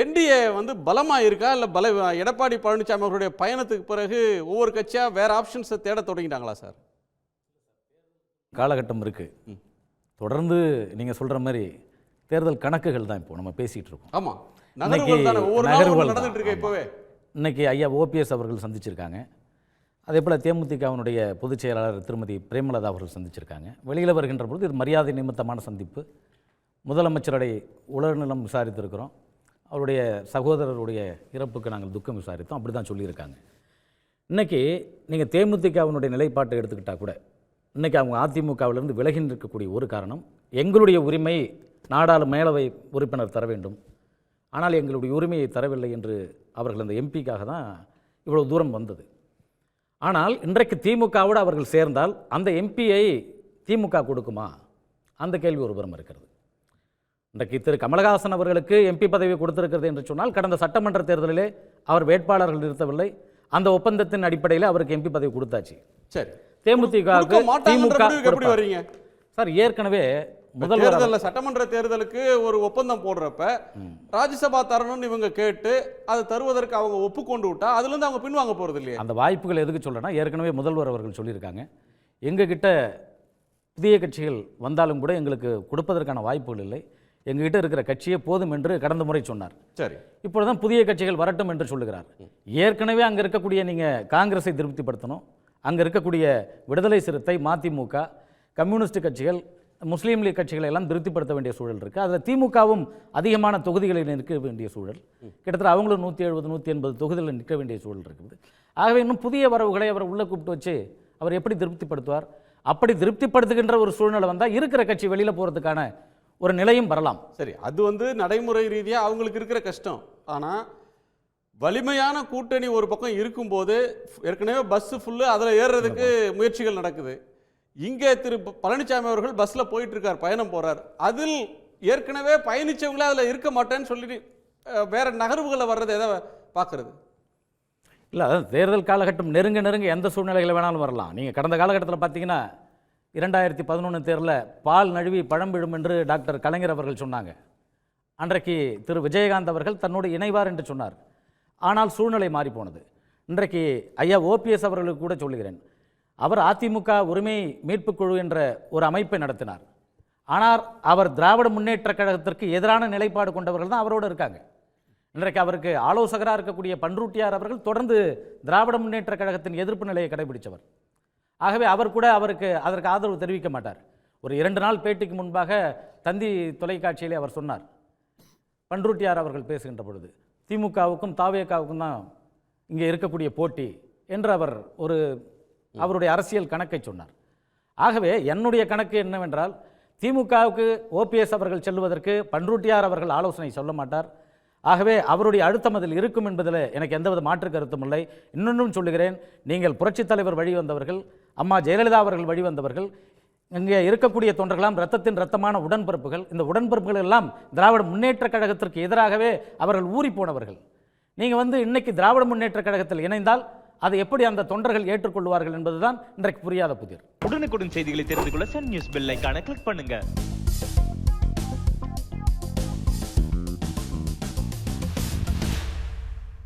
NDA வந்து பலமா இருக்கா இல்ல பல எடப்பாடி பழனிசாமி அவர்களுடைய பயணத்துக்கு பிறகு ஒவ்வொரு கட்சியா வேற ஆப்ஷன்ஸை தேட தொடங்கிட்டாங்களா சார்? காலகட்டம் இருக்குது தொடர்ந்து நீங்கள் சொல்கிற மாதிரி தேர்தல் கணக்குகள் தான் இப்போ நம்ம பேசிகிட்டு இருக்கோம். ஆமா. இன்னைக்கு நகர்வுகள் நடந்துட்டு இருக்கு. இப்பவே. இன்னைக்கு ஐயா ஓபிஎஸ் அவர்கள் சந்திச்சிருக்காங்க. அதே போல் தேமுதிகவினுடைய பொதுச் செயலாளர் திருமதி பிரேமலதா அவர்கள் சந்திச்சிருக்காங்க. வெளியில் வருகின்ற பொழுது இது மரியாதை நிமித்தமான சந்திப்பு. முதலமைச்சருடைய உலர்நலம் விசாரித்திருக்கிறோம். அவருடைய சகோதரருடைய இறப்புக்கு நாங்கள் துக்கம் விசாரித்தோம். அப்படி தான் சொல்லியிருக்காங்க. இன்றைக்கி நீங்கள் தேமுதிகவினுடைய நிலைப்பாட்டை எடுத்துக்கிட்டால் கூட இன்றைக்கி அவங்க அதிமுகவிலிருந்து விலகி இருக்கக்கூடிய ஒரு காரணம் எங்களுடைய உரிமை நாடாளு மேலவை உறுப்பினர் தர வேண்டும். ஆனால் எங்களுடைய உரிமையை தரவில்லை என்று அவர்கள் அந்த எம்பிக்காக தான் இவ்வளோ தூரம் வந்தது. ஆனால் இன்றைக்கு திமுகவோடு அவர்கள் சேர்ந்தால் அந்த எம்பியை திமுக கொடுக்குமா? அந்த கேள்வி ஒரு புறம் இருக்கிறது. இன்றைக்கு திரு கமலஹாசன் அவர்களுக்கு எம்பி பதவி கொடுத்திருக்கிறது என்று சொன்னால் கடந்த சட்டமன்ற தேர்தலிலே அவர் வேட்பாளர்கள் நிறுத்தவில்லை. அந்த ஒப்பந்தத்தின் அடிப்படையில் அவருக்கு எம்பி பதவி கொடுத்தாச்சு. சரி. தேமுதிக திமுக. வர்றீங்க சார் ஏற்கனவே முதல்வர் சட்டமன்ற தேர்தலுக்கு ஒரு ஒப்பந்தம் போடுறப்ப ராஜ்யசபா தரணும்னு இவங்க கேட்டு அது தருவதற்கு அவங்க ஒப்புக்கொண்டு விட்டா அதுல இருந்து அவங்க பின்வாங்க போறது இல்லையா? அந்த வாய்ப்புகள் எதுக்கு சொல்கிறேன்னா ஏற்கனவே முதல்வர் அவர்கள் சொல்லியிருக்காங்க. எங்ககிட்ட புதிய கட்சிகள் வந்தாலும் கூட எங்களுக்கு கொடுப்பதற்கான வாய்ப்புகள் இல்லை. எங்ககிட்ட இருக்கிற கட்சியே போதும் என்று கடந்த முறை சொன்னார். சரி. இப்பொழுதுதான் புதிய கட்சிகள் வரட்டும் என்று சொல்லுகிறார். ஏற்கனவே அங்கே இருக்கக்கூடிய நீங்கள் காங்கிரஸை திருப்திப்படுத்தணும். அங்கே இருக்கக்கூடிய விடுதலை சிறுத்தை மதிமுக கம்யூனிஸ்ட் கட்சிகள் முஸ்லீம் லீக் கட்சிகளை எல்லாம் திருப்திப்படுத்த வேண்டிய சூழல் இருக்குது அதில் திமுகவும் அதிகமான தொகுதிகளில் நிற்க வேண்டிய சூழல். கிட்டத்தட்ட அவங்களும் நூற்றி எழுபது நூற்றி எண்பது தொகுதிகளில் நிற்க வேண்டிய சூழல் இருக்குது. ஆகவே இன்னும் புதிய வரவுகளை அவர் உள்ளே கூப்பிட்டு வச்சு அவர் எப்படி திருப்திப்படுத்துவார்? அப்படி திருப்திப்படுத்துகின்ற ஒரு சூழ்நிலை வந்தால் இருக்கிற கட்சி வெளியில் போகிறதுக்கான ஒரு நிலையும் வரலாம். சரி அது வந்து நடைமுறை ரீதியா அவங்களுக்கு இருக்கிற கஷ்டம். ஆனா வலிமையான கூட்டணி ஒரு பக்கம் இருக்கும்போது ஏற்கனவே பஸ் ஃபுல்லு அதுல ஏறுறதுக்கு முயற்சிகள் நடக்குது. இங்கே திரு பழனிசாமி அவர்கள் பஸ்ல போயிட்டு இருக்கார் பயணம் போறார். அதில் ஏற்கனவே பயணிச்சவங்களே அதுல இருக்க மாட்டேன்னு சொல்லி வேற நகர்வுகளை வர்றது எதை பார்க்கறது இல்லை அதான் தேர்தல் காலகட்டம் நெருங்க நெருங்க எந்த சூழ்நிலைகளை வேணாலும் வரலாம். நீங்கள் கடந்த காலகட்டத்தில் பார்த்தீங்கன்னா இரண்டாயிரத்தி பதினொன்று தேர்தலில் பால் நழுவி பழம் விழும் என்று டாக்டர் கலைஞர் அவர்கள் சொன்னாங்க. அன்றைக்கு திரு விஜயகாந்த் அவர்கள் தன்னோடு இணைவார் என்று சொன்னார். ஆனால் சூழ்நிலை மாறிப்போனது. இன்றைக்கு ஐயா ஓபிஎஸ் அவர்களுக்கு கூட சொல்லுகிறேன். அவர் அதிமுக உரிமை மீட்புக் குழு என்ற ஒரு அமைப்பை நடத்தினார். ஆனால் அவர் திராவிட முன்னேற்றக் கழகத்திற்கு எதிரான நிலைப்பாடு கொண்டவர்கள் தான் அவரோடு இருக்காங்க. இன்றைக்கு அவருக்கு ஆலோசகராக இருக்கக்கூடிய பன்ருட்டியார் அவர்கள் தொடர்ந்து திராவிட முன்னேற்றக் கழகத்தின் எதிர்ப்பு நிலையை கடைபிடித்தவர் ஆகவே அவர் கூட அவருக்கு அதற்கு ஆதரவு தெரிவிக்க மாட்டார். ஒரு இரண்டு நாள் பேட்டிக்கு முன்பாக தந்தி தொலைக்காட்சியிலே அவர் சொன்னார். பன்ருட்டியார் அவர்கள் பேசுகின்ற பொழுது திமுகவுக்கும் தாவேக்காவுக்கும் தான் இங்கே இருக்கக்கூடிய போட்டி என்று அவர் ஒரு அவருடைய அரசியல் கணக்கை சொன்னார். ஆகவே என்னுடைய கணக்கு என்னவென்றால் திமுகவுக்கு ஓபிஎஸ் அவர்கள் செல்வதற்கு பன்ருட்டியார் அவர்கள் ஆலோசனை சொல்ல மாட்டார். ஆகவே அவருடைய அழுத்தம் அதில் இருக்கும் என்பதில் எனக்கு எந்தவித மாற்று கருத்தும் இல்லை. இன்னொன்றும் சொல்லுகிறேன் நீங்கள் புரட்சித் தலைவர் வழி வந்தவர்கள் அம்மா ஜெயலலிதா அவர்கள் வழி வந்தவர்கள் இங்கே இருக்கக்கூடிய தொண்டர்களாம் ரத்தத்தின் ரத்தமான உடன்பிறப்புகள் இந்த உடன்பிறப்புகள் எல்லாம் திராவிட முன்னேற்றக் கழகத்திற்கு எதிராகவே அவர்கள் ஊறி போனவர்கள். நீங்கள் வந்து இன்னைக்கு திராவிட முன்னேற்றக் கழகத்தில் இணைந்தால் அதை எப்படி அந்த தொண்டர்கள் ஏற்றுக்கொள்வார்கள் என்பதுதான் இன்றைக்கு புரியாத புதிர். உடனுக்குடன் செய்திகளை தெரிந்து கொள்ள சன் நியூஸ் பெல் ஐகானை கிளிக் பண்ணுங்கள்